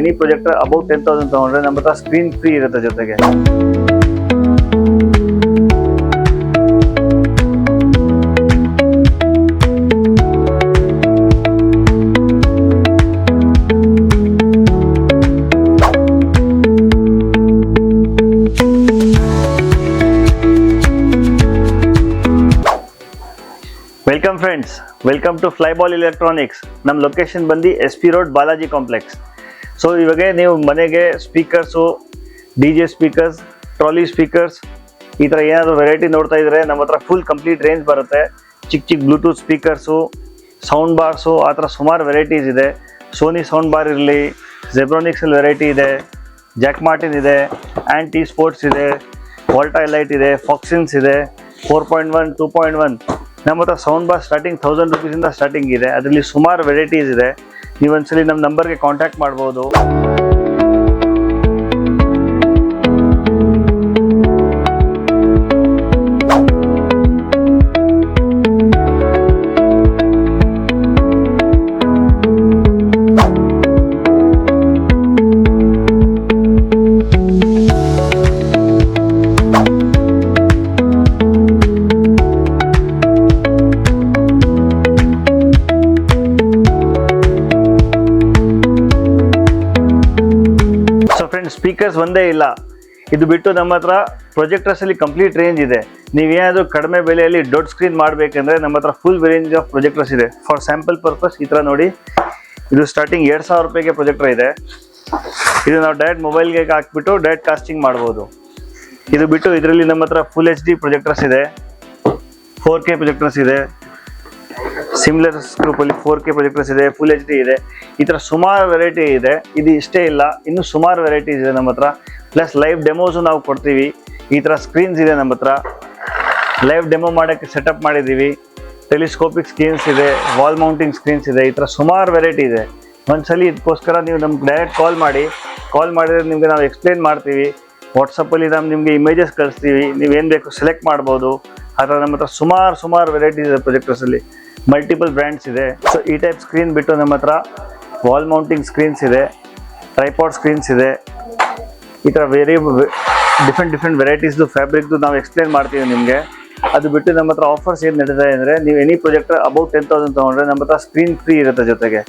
Any projector about ten thousand ತಗೊಂಡ್ರೆ ನಮ್ಮ ಹತ್ರ ಸ್ಕ್ರೀನ್ ಫ್ರೀ ಇರುತ್ತೆ ಜೊತೆಗೆ welcome friends welcome to Flyball electronics ನಮ್ಮ ಲೊಕೇಶನ್ ಬಂದು S P road Balaji complex so ಇವಾಗ ನೀವು ಮನೆಗೆ speakers D J speakers trolley speakers ಈ ಥರ ಏನಾದರೂ ವೆರೈಟಿ ನೋಡ್ತಾ ಇದ್ರೆ ನಮ್ಮ ಹತ್ರ ಫುಲ್ ಕಂಪ್ಲೀಟ್ ರೇಂಜ್ ಬರುತ್ತೆ. ಚಿಕ್ಕ ಚಿಕ್ಕ ಬ್ಲೂಟೂತ್ ಸ್ಪೀಕರ್ಸು ಸೌಂಡ್ ಬಾರ್ಸು ಆ ಥರ ಸುಮಾರು ವೆರೈಟೀಸ್ ಇದೆ. ಸೋನಿ ಸೌಂಡ್ ಬಾರ್ ಇರಲಿ ಜೆಬ್ರಾನಿಕ್ಸಲ್ಲಿ ವೆರೈಟಿ ಇದೆ ಜಾಕ್ ಮಾರ್ಟಿನ್ ಇದೆ ಆ್ಯಂಟಿ ಸ್ಪೋರ್ಟ್ಸ್ ಇದೆ ವಾಲ್ಟಾ ಲೈಟ್ ಇದೆ ಫಾಕ್ಸಿನ್ಸ್ ಇದೆ four point one two point one ನಮ್ಮ ಹತ್ರ ಸೌಂಡ್ ಬಾರ್ ಸ್ಟಾರ್ಟಿಂಗ್ ಥೌಸಂಡ್ ರುಪೀಸಿಂದ ಸ್ಟಾರ್ಟಿಂಗ್ ಇದೆ. ಅದರಲ್ಲಿ ಸುಮಾರು ವೆರೈಟೀಸ್ ಇದೆ. ನೀವು ಒಂದ್ಸಲಿ ನಮ್ಮ ನಂಬರ್ಗೆ ಕಾಂಟ್ಯಾಕ್ಟ್ ಮಾಡ್ಬೋದು. ಸ್ಪೀಕರ್ಸ್ ಒಂದೇ ಇಲ್ಲ. ಇದು ಬಿಟ್ಟು ನಮ್ಮ ಹತ್ರ ಪ್ರೊಜೆಕ್ಟರ್ಸಲ್ಲಿ ಕಂಪ್ಲೀಟ್ ರೇಂಜ್ ಇದೆ. ನೀವೇನಾದರೂ ಕಡಿಮೆ ಬೆಲೆಯಲ್ಲಿ ದೊಡ್ಡ ಸ್ಕ್ರೀನ್ ಮಾಡಬೇಕಂದ್ರೆ ನಮ್ಮ ಹತ್ರ ಫುಲ್ ರೇಂಜ್ ಆಫ್ ಪ್ರೊಜೆಕ್ಟರ್ಸ್ ಇದೆ. ಫಾರ್ ಸ್ಯಾಂಪಲ್ ಪರ್ಪಸ್ ಈ ಥರ ನೋಡಿ. ಇದು ಸ್ಟಾರ್ಟಿಂಗ್ ಎರಡು ಸಾವಿರ ರೂಪಾಯಿಗೆ ಪ್ರೊಜೆಕ್ಟರ್ ಇದೆ. ಇದು ನಾವು ಡೈರೆಕ್ಟ್ ಮೊಬೈಲ್ಗೆ ಹಾಕ್ಬಿಟ್ಟು ಡೈರೆಕ್ಟ್ ಕಾಸ್ಟಿಂಗ್ ಮಾಡ್ಬೋದು. ಇದು ಬಿಟ್ಟು ಇದರಲ್ಲಿ ನಮ್ಮ ಹತ್ರ ಫುಲ್ ಎಚ್ ಡಿ ಪ್ರೊಜೆಕ್ಟರ್ಸ್ ಇದೆ. ಫೋರ್ ಕೆ ಪ್ರೊಜೆಕ್ಟರ್ಸ್ ಇದೆ. ಸಿಮ್ಲರ್ ಗ್ರೂಪಲ್ಲಿ ಫೋರ್ ಕೆ ಪ್ರೊಜೆಕ್ಟರ್ಸ್ ಇದೆ ಫುಲ್ ಎಚ್ ಡಿ ಇದೆ. ಈ ಥರ ಸುಮಾರು ವೆರೈಟಿ ಇದೆ. ಇದು ಇಷ್ಟೇ ಇಲ್ಲ. ಇನ್ನೂ ಸುಮಾರು ವೆರೈಟೀಸ್ ಇದೆ ನಮ್ಮ ಹತ್ರ. ಪ್ಲಸ್ ಲೈವ್ ಡೆಮೋಸು ನಾವು ಕೊಡ್ತೀವಿ. ಈ ಥರ ಸ್ಕ್ರೀನ್ಸ್ ಇದೆ ನಮ್ಮ ಹತ್ರ. ಲೈವ್ ಡೆಮೋ ಮಾಡೋಕ್ಕೆ ಸೆಟಪ್ ಮಾಡಿದ್ದೀವಿ. ಟೆಲಿಸ್ಕೋಪಿಕ್ ಸ್ಕ್ರೀನ್ಸ್ ಇದೆ ವಾಲ್ ಮೌಂಟಿಂಗ್ ಸ್ಕ್ರೀನ್ಸ್ ಇದೆ. ಈ ಥರ ಸುಮಾರು ವೆರೈಟಿ ಇದೆ. ಒಂದ್ಸಲಿ ಇದಕ್ಕೋಸ್ಕರ ನೀವು ನಮ್ಗೆ ಡೈರೆಕ್ಟ್ ಕಾಲ್ ಮಾಡಿ. ಕಾಲ್ ಮಾಡಿದ್ರೆ ನಿಮಗೆ ನಾವು ಎಕ್ಸ್ಪ್ಲೇನ್ ಮಾಡ್ತೀವಿ. ವಾಟ್ಸಪ್ಪಲ್ಲಿ ನಾವು ನಿಮಗೆ ಇಮೇಜಸ್ ಕಳಿಸ್ತೀವಿ. ನೀವೇನು ಬೇಕು ಸೆಲೆಕ್ಟ್ ಮಾಡ್ಬೋದು. ಆ ಥರ ನಮ್ಮ ಹತ್ರ ಸುಮಾರು ಸುಮಾರು ವೆರೈಟೀಸ್ ಇದೆ ಪ್ರೊಜೆಕ್ಟರ್ಸಲ್ಲಿ ಮಲ್ಟಿಪಲ್ ಬ್ರ್ಯಾಂಡ್ಸ್ ಇದೆ. ಸೊ ಈ ಟೈಪ್ ಸ್ಕ್ರೀನ್ ಬಿಟ್ಟು ನಮ್ಮ ಹತ್ರ ವಾಲ್ ಮೌಂಟಿಂಗ್ ಸ್ಕ್ರೀನ್ಸ್ ಇದೆ ಟ್ರೈಪಾಡ್ ಸ್ಕ್ರೀನ್ಸ್ ಇದೆ. ಈ ಥರ ವೇರಿ ಡಿಫ್ರೆಂಟ್ ಡಿಫ್ರೆಂಟ್ ವೆರೈಟೀಸ್ದು ಫ್ಯಾಬ್ರಿಕ್ದು ನಾವು ಎಕ್ಸ್ಪ್ಲೇನ್ ಮಾಡ್ತೀವಿ ನಿಮಗೆ. ಅದು ಬಿಟ್ಟು ನಮ್ಮ ಹತ್ರ ಆಫರ್ಸ್ ಏನು ನಡೀತಾ ಅಂದರೆ, ನೀವು any project about ten thousand ತೊಗೊಂಡ್ರೆ ನಮ್ಮ ಹತ್ರ ಸ್ಕ್ರೀನ್ ಫ್ರೀ ಇರುತ್ತೆ ಜೊತೆಗೆ.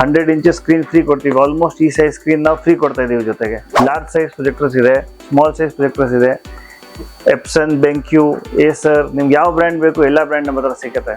ಹಂಡ್ರೆಡ್ ಇಂಚಸ್ ಸ್ಕ್ರೀನ್ ಫ್ರೀ ಕೊಡ್ತೀವಿ. ಆಲ್ಮೋಸ್ಟ್ ಈ ಸೈಜ್ ಸ್ಕ್ರೀನ್ ನಾವು ಫ್ರೀ ಕೊಡ್ತಾ ಇದ್ದೀವಿ ಜೊತೆಗೆ. ಲಾರ್ಜ್ ಸೈಜ್ ಪ್ರೊಜೆಕ್ಟರ್ಸ್ ಇದೆ ಸ್ಮಾಲ್ ಸೈಜ್ ಪ್ರೊಜೆಕ್ಟರ್ಸ್ ಇದೆ. ಎಪ್ಸನ್ ಬೆಂಕ್ಯೂ ಏಸರ್ ನಿಮ್ಗೆ ಯಾವ ಬ್ರ್ಯಾಂಡ್ ಬೇಕು, ಎಲ್ಲ ಬ್ರ್ಯಾಂಡ್ ನಮ್ಮ ಹತ್ರ ಸಿಗುತ್ತೆ.